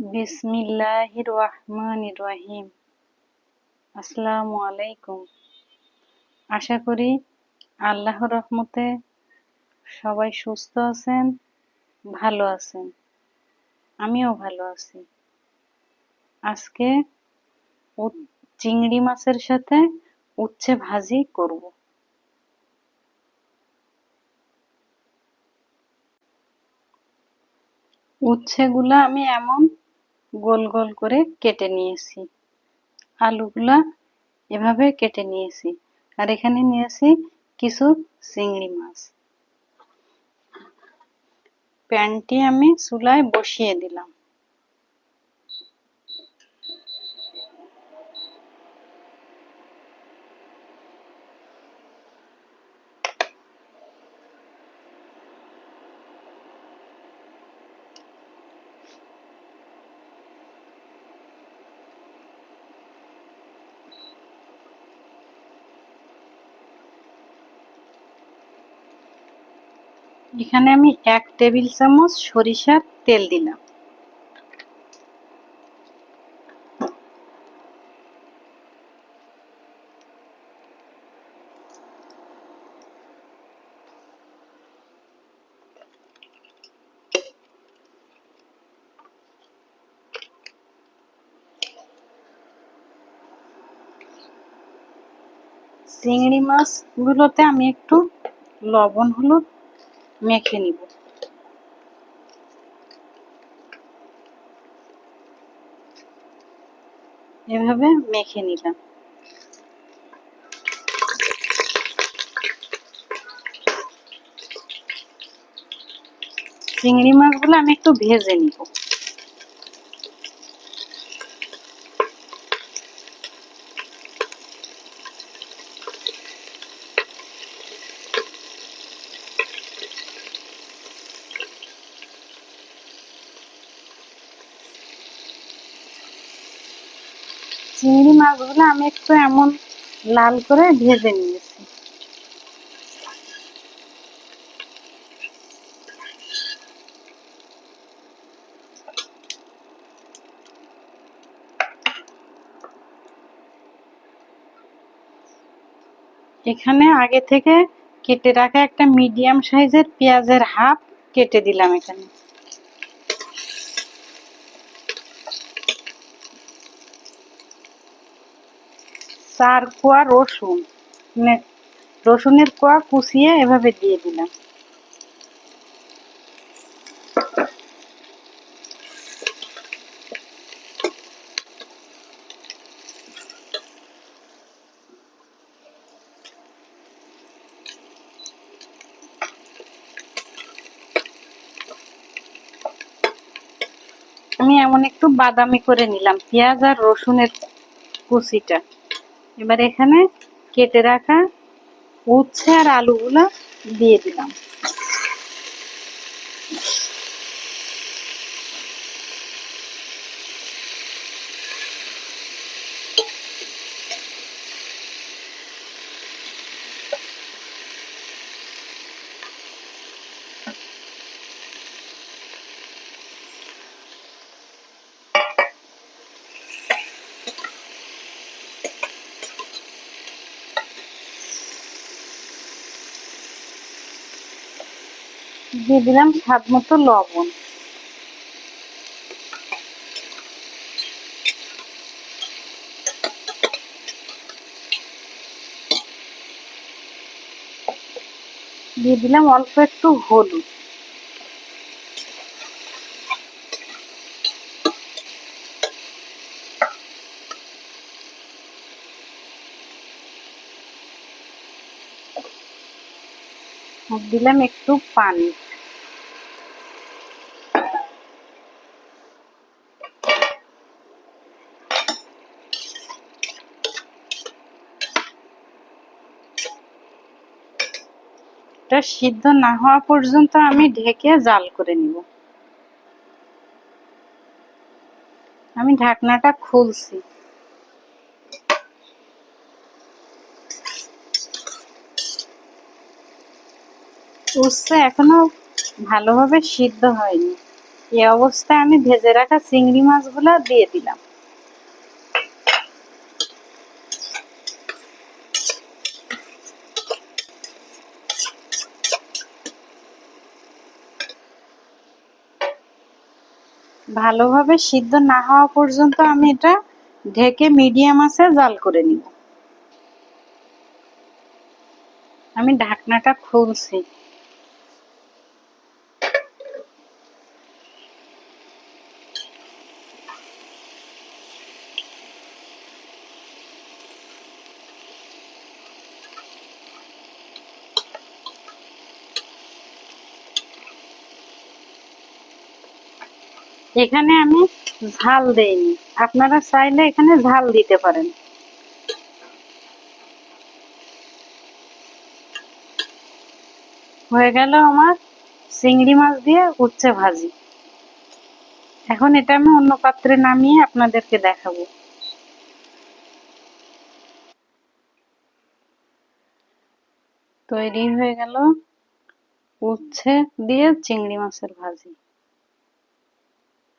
বিসমিল্লাহির রহমানির রহিম আসসালামু আলাইকুম। আশা করি আল্লাহর রহমতে সবাই সুস্থ আছেন, ভালো আছেন। আমিও ভালো আছি। আজকে চিংড়ি মাছের সাথে উচ্ছে ভাজি করব। উচ্ছেগুলা আমি এমন গোল গোল করে কেটে নিয়েছি। আলুগুলা এভাবে কেটে নিয়েছি। আর এখানে নিয়েছি কিছু চিংড়ি মাছ। প্যানটি আমি চুলায় বসিয়ে দিলাম। এখানে আমি এক টেবিল চামচ সরিষার তেল দিলাম। চিংড়ি মাছগুলোতে আমি একটু লবণ হলুদ মেখে নিব। এভাবে মেখে নিলাম। চিংড়ি মাছগুলো আমি একটু ভেজে নিব। চিংড়ি মাছগুলো আমি একটু এমন লাল করে ভেজে নিয়েছি। এখানে আগে থেকে কেটে রাখা একটা মিডিয়াম সাইজের পেঁয়াজের হাফ কেটে দিলাম এখানে। চার কোয়া রসুন মানে রসুনের কোয়া কুচিয়ে এভাবে দিয়ে দিলাম। আমি এমন একটু বাদামি করে নিলাম, পেঁয়াজ আর রসুনের কুচিটা। এবার এখানে কেটে রাখা উচ্ছে আর আলুগুলো দিয়ে দিলাম। দিয়ে দিলাম স্বাদ মতো লবণ। দিয়ে দিলাম অল্প একটু হলুদ। দিলাম একটু পানি। এটা সিদ্ধ না হওয়া পর্যন্ত আমি ঢেকে জাল করে নিব। আমি ঢাকনাটা খুলছি। উচ্ছে এখনও ভালোভাবে সিদ্ধ হয়নি। এই অবস্থায় আমি ভেজে রাখা চিংড়ি মাছগুলো দিয়ে দিলাম। ভালোভাবে সিদ্ধ না হওয়া পর্যন্ত আমি এটা ঢেকে মিডিয়াম আছে জাল করে নিব। আমি ঢাকনাটা খুলছি। এখানে আমি ঝাল দেইনি। আপনারা চাইলে এখানে ঝাল দিতে পারেন। হয়ে গেল আমার চিংড়ি মাছ দিয়ে উচ্ছে ভাজি। এখন এটা আমি অন্য পাত্রে নামিয়ে আপনাদেরকে দেখাবো। তৈরি হয়ে গেল উচ্ছে দিয়ে চিংড়ি মাছের ভাজি।